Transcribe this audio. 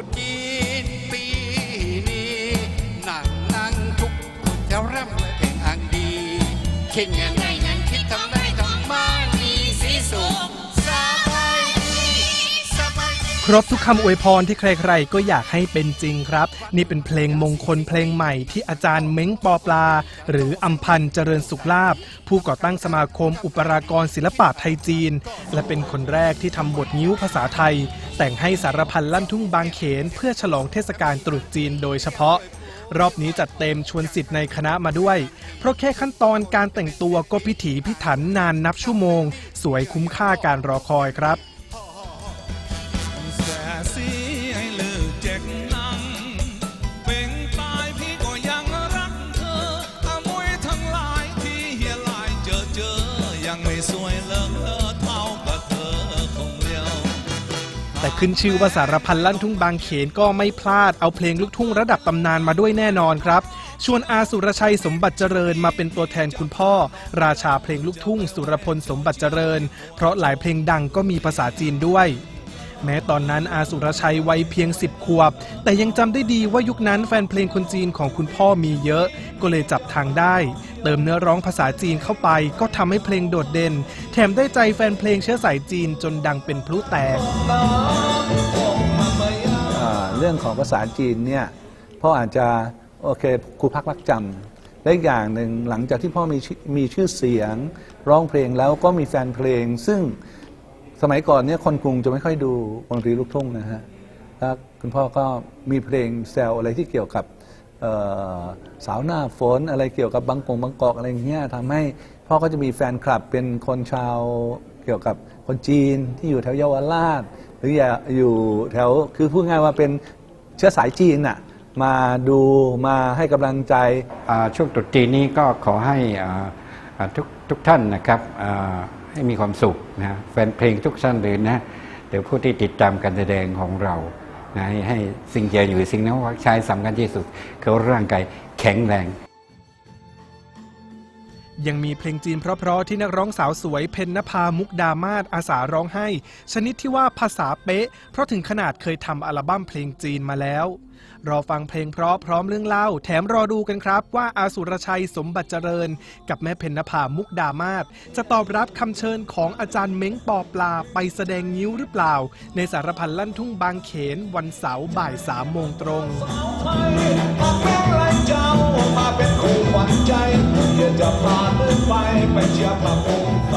ตรจีนปีนี้นั่งนั่งทุกคนแถวร่ำเพลงอังดีคิดเงินได้เงินคิดทำได้ทำมามีสีสุขสบายดีสบายดี ครบทุกคำอวยพรที่ใครๆ ก็อยากให้เป็นจริงครับ นี่เป็นเพลงมงคลเพลงใหม่ที่อาจารย์เม้งปอปลา หรืออัมพันธ์เจริญสุขลาภผู้ก่อตั้งสมาคมอุปรากรศิลปะไทยจีน และเป็นคนแรกที่ทำบทงิ้วภาษาไทย แต่งให้สารพันลั่นทุ่งบางเขน เพื่อฉลองเทศกาลตรุษจีนโดยเฉพาะ รอบนี้จัดเต็มชวนสิทธิ์ในคณะมาด้วย เพราะแค่ขั้นตอนการแต่งตัวก็พิถีพิถันนานนับชั่วโมง สวยคุ้มค่าการรอคอยครับยังไม่สวยเลิก แต่ขึ้นชื่อว่าสารพันลั่นทุ่งบางเขนก็ไม่พลาดเอาเพลงลูกทุ่งระดับตำนานมาด้วยแน่นอนครับ ชวนอาสุรชัยสมบัติเจริญมาเป็นตัวแทนคุณพ่อ ราชาเพลงลูกทุ่ง สุรพลสมบัติเจริญ เพราะหลายเพลงดังก็มีภาษาจีนด้วย แม้ตอนนั้นอาสุรชัยวัยเพียง 10 ขวบ แต่ยังจำได้ดีว่ายุคนั้นแฟนเพลงคนจีนของคุณพ่อมีเยอะ ก็เลยจับทางได้ เติมเนื้อร้องภาษาจีนเข้าไป ก็ทำให้เพลงโดดเด่น แถมได้ใจแฟนเพลงเชื้อสายจีนจนดังเป็นพลุแตกอ่เรื่องของภาษาจีนเนี่ยพ่ออาจจะโอเคครูพักรักจำและอย่างหนึ่งหลังจากที่พ่อมีมีชื่อเสียง ร้องเพลงแล้วก็มีแฟนเพลง ซึ่งสมัยก่อนเนี่ยคนกรุงจะไม่ค่อยดูวงดนตรีลูกทุ่งนะฮะแล้วคุณพ่อก็มีเพลงแซวอะไรที่เกี่ยวกับ สาวหน้าฝนอะไรเกี่ยวกับบางกงบางกอกอะไรอย่างเงี้ยทำให้พ่อก็จะมีแฟนคลับเป็นคนชาวเกี่ยวกับคนจีนที่อยู่แถวเยาวราช หรืออย่าอยู่แถวคือพูดง่ายว่าเป็นเชื้อสายจีนน่ะมาดูมาให้กำลังใจช่วงตรุษจีนนี้ก็ขอให้ทุกทุกท่านนะครับให้มีความสุขนะแฟนเพลงทุกท่านเลยนะเดี๋ยวผู้ที่ติดตามการแสดงของเรา ให้ให้สิ่งเดียวอยู่สิ่งนั้นว่าใช้สำคัญที่สุด คือร่างกายแข็งแรง ยังมีเพลงจีนเพราะๆที่นักร้องสาวสวยเพนนภามุกดามาศอาสาร้องให้ ชนิดที่ว่าภาษาเป๊ะ เพราะถึงขนาดเคยทำอัลบั้มเพลงจีนมาแล้ว รอฟังเพลงเพราะพร้อมเรื่องเล่า แถมรอดูกันครับว่าอาสุรชัยสมบัติเจริญ กับแม่เพนนภามุกดามาศจะตอบรับคำเชิญของอาจารย์เม้งปอปลาไปแสดงนิ้วหรือเปล่า ในสารพันลั่นทุ่งบางเขนวันเสาร์บ่ายสามโมงตรงมาเป็นไรเจ้ามาเป็นคู่หวั่นใจเดี๋ยวจะพา ไปไปเชียร์พระองค์ไฟ